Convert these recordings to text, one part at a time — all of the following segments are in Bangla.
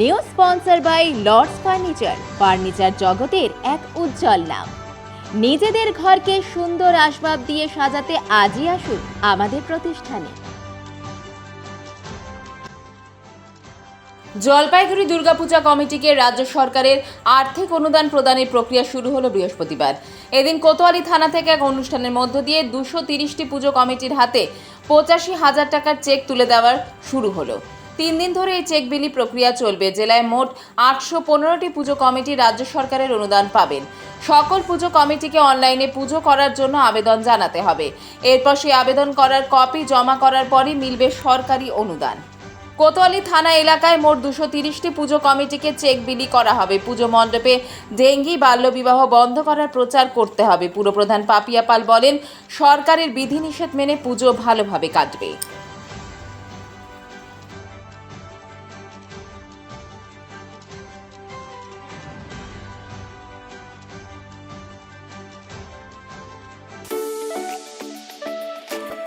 New sponsor by Lords furniture. Furniture জগতের এক উজ্জ্বল নাম। নিজেদের ঘরকে সুন্দর আসবাব দিয়ে সাজাতে আজই আসুন আমাদের প্রতিষ্ঠানে। জলপাইগুড়ি দুর্গাপূজা কমিটিকে রাজ্য সরকারের আর্থিক অনুদান প্রদানের প্রক্রিয়া শুরু হলো বৃহস্পতিবার। এদিন কোতোয়ালি থানা থেকে এক অনুষ্ঠানের মধ্য দিয়ে দুশো তিরিশটি পুজো কমিটির হাতে পঁচাশি হাজার টাকার চেক তুলে দেওয়ার শুরু হলো। তিন দিন ধরে এই চেক বিলি প্রক্রিয়া চলবে। জেলায় মোট আটশো পনেরোটি পুজো কমিটি রাজ্য সরকারের অনুদান পাবেন। সকল পুজো কমিটিকে অনলাইনে পুজো করার জন্য আবেদন জানাতে হবে। এরপর সেই আবেদন করার কপি জমা করার পরই মিলবে সরকারি অনুদান। কোতোয়ালি থানা এলাকায় মোট দুশো তিরিশটি পুজো কমিটিকে চেক বিলি করা হবে। পুজো মণ্ডপে ডেঙ্গি, বাল্যবিবাহ বন্ধ করার প্রচার করতে হবে। পুরপ্রধান পাপিয়া পাল বলেন, সরকারের বিধিনিষেধ মেনে পুজো ভালোভাবে কাটবে।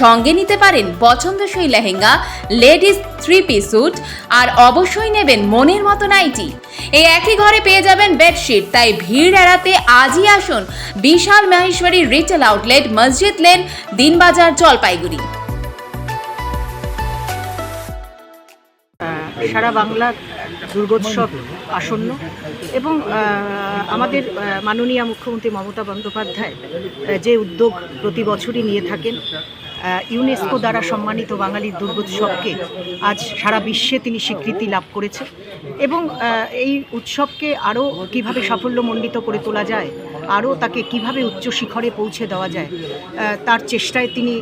সঙ্গে নিতে পারেন পছন্দসই lehenga, ladies three piece suit আর অবশ্যই নেবেন মনের মতো নাইটি। এই একই ঘরে পেয়ে যাবেন বেডশিট তাই ভিড় এড়াতে আজই আসুন বিশাল Maheshwari retail outlet Masjid lane Dinbazar Jalpaiguri. সারা বাংলার দুর্গোৎসব আসন্ন এবং আমাদের মাননীয় মুখ্যমন্ত্রী মমতা বন্দ্যোপাধ্যায় যে উদ্যোগ প্রতি বছরই নিয়ে থাকেন ইউনেস্কো দ্বারা সম্মানিত বাঙালির দুর্গোৎসবকে আজ সারা বিশ্বে তিনি স্বীকৃতি লাভ করেছেন এবং এই উৎসবকে আরও কীভাবে সাফল্যমণ্ডিত করে তোলা যায়, আরও তাকে কীভাবে উচ্চ শিখরে পৌঁছে দেওয়া যায় তার চেষ্টায় তিনি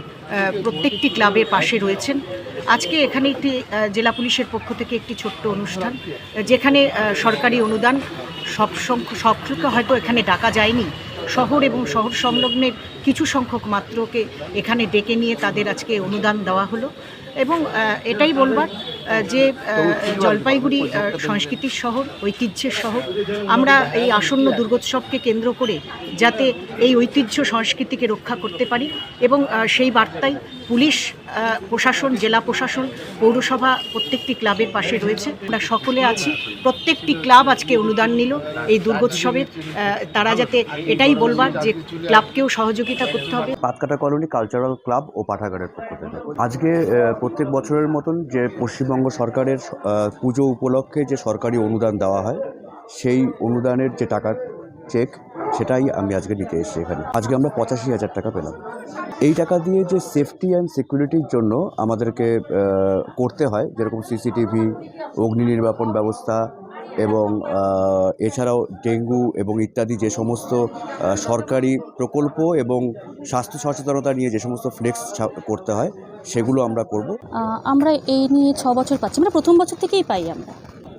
প্রত্যেকটি ক্লাবের পাশে রয়েছেন। আজকে এখানে একটি জেলা পুলিশের পক্ষ থেকে একটি ছোট্ট অনুষ্ঠান, যেখানে সরকারি অনুদান সব সংখ্য সবকে হয়তো এখানে ডাকা যায়নি। শহর এবং শহর সংলগ্নের কিছু সংখ্যক মাত্রকে এখানে ডেকে নিয়ে তাদের আজকে অনুদান দেওয়া হলো। এবং এটাই বলবার যে জলপাইগুড়ি সংস্কৃতির শহর, ঐতিহ্যের শহর, আমরা এই আসন্ন দুর্গোৎসবকে কেন্দ্র করে যাতে এই ঐতিহ্য সংস্কৃতিকে রক্ষা করতে পারি এবং সেই বার্তাই পুলিশ প্রশাসন, জেলা প্রশাসন, পৌরসভা, প্রত্যেকটি ক্লাবের পাশে রয়েছে। আমরা সকলে আছি। প্রত্যেকটি ক্লাব আজকে অনুদান নিল এই দুর্গোৎসবের। তারা যাতে এটাই বলবার যে ক্লাবকেও সহযোগিতা করতে হবে। পাতকাটা কলোনি কালচারাল ক্লাব ও পাঠাগারের পক্ষ থেকে। আজকে প্রত্যেক বছরের মতন যে পশ্চিমবঙ্গ সরকারের পুজো উপলক্ষে যে সরকারি অনুদান দেওয়া হয়, সেই অনুদানের যে টাকার চেক সেটাই আমি আজকে নিতে এসেছি এখানে। আজকে আমরা পঁচাশি হাজার টাকা পেলাম। এই টাকা দিয়ে যে সেফটি অ্যান্ড সিকিউরিটির জন্য আমাদেরকে করতে হয়, যেরকম সিসিটিভি অগ্নি নির্বাপন ব্যবস্থা এবং এছাড়াও ডেঙ্গু এবং ইত্যাদি যে সমস্ত সরকারি প্রকল্প এবং স্বাস্থ্য সচেতনতা নিয়ে যে সমস্ত ফ্লেক্স করতে হয়, সেগুলো আমরা করব। আমরা এই নিয়ে ছ বছর পাচ্ছি। আমরা প্রথম বছর থেকেই পাই আমরা।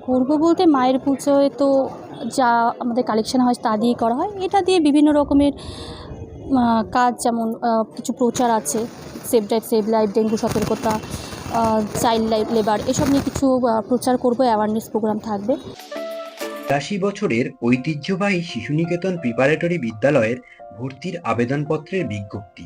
করব বলতে মায়ের পুজোয় তো যা আমাদের কালেকশন হয় তা দিয়ে করা হয়। এটা দিয়ে বিভিন্ন রকমের কাজ যেমন কিছু প্রচার আছে save drive save life dengue সতর্কতা চাইল্ড লাইফ লেবার এসব নিয়ে কিছু প্রচার করব অ্যাওয়ারনেস প্রোগ্রাম থাকবে। তিরাশি বছরের ঐতিহ্যবাহী শিশুনিকেতন প্রিপারেটরি বিদ্যালয়ের ভর্তির আবেদনপত্রের বিজ্ঞপ্তি।